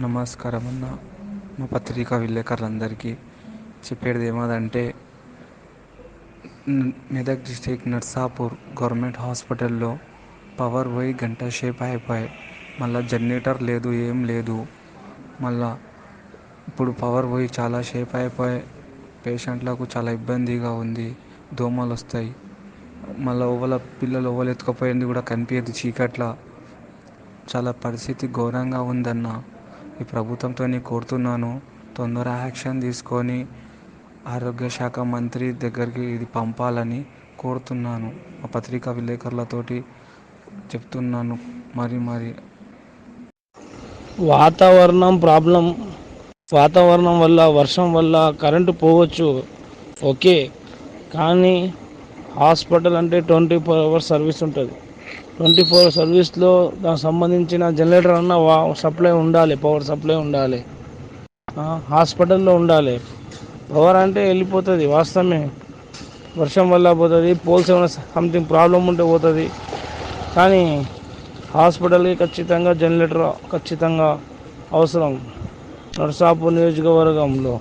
నమస్కారం అన్న మా పత్రికా విలేకరులందరికీ చెప్పేది ఏమదంటే మెదక్ డిస్టిక్ నర్సాపూర్ గవర్నమెంట్ హాస్పిటల్లో పవర్ పోయి గంట షేప్ అయిపోయి. మళ్ళీ జనరేటర్ లేదు ఏం లేదు. మళ్ళీ ఇప్పుడు పవర్ పోయి చాలా షేప్ అయిపోయి. పేషెంట్లకు చాలా ఇబ్బందిగా ఉంది దోమలు వస్తాయి. మళ్ళీ ఓవల పిల్లలు ఓవలు ఎత్తుకుపోయింది కూడా కనిపించదు చీకట్ల. చాలా పరిస్థితి ఘోరంగా ఉందన్న. ఈ ప్రభుత్వంతో కోరుతున్నాను. తొందర యాక్షన్ తీసుకొని ఆరోగ్య శాఖ మంత్రి దగ్గరికి ఇది పంపాలని కోరుతున్నాను. మా పత్రికా విలేకరులతో చెప్తున్నాను. మరి మరి. వాతావరణం ప్రాబ్లం. వాతావరణం వల్ల వర్షం వల్ల కరెంటు పోవచ్చు. ఓకే. కానీ హాస్పిటల్ అంటే ట్వంటీ ఫోర్ అవర్స్ సర్వీస్ ఉంటుంది. ట్వంటీ ఫోర్ సర్వీస్లో దానికి సంబంధించిన జనరేటర్ అన్న వా సప్లై ఉండాలి పవర్ సప్లై ఉండాలి. హాస్పిటల్లో ఉండాలి. పవర్ అంటే వెళ్ళిపోతుంది వాస్తవమే. వర్షం వల్ల పోతుంది పోల్స్ ఏమైనా సంథింగ్ ప్రాబ్లం ఉంటే పోతుంది. కానీ హాస్పిటల్కి ఖచ్చితంగా జనరేటర్ ఖచ్చితంగా అవసరం. నర్సాపూర్ నియోజకవర్గంలో.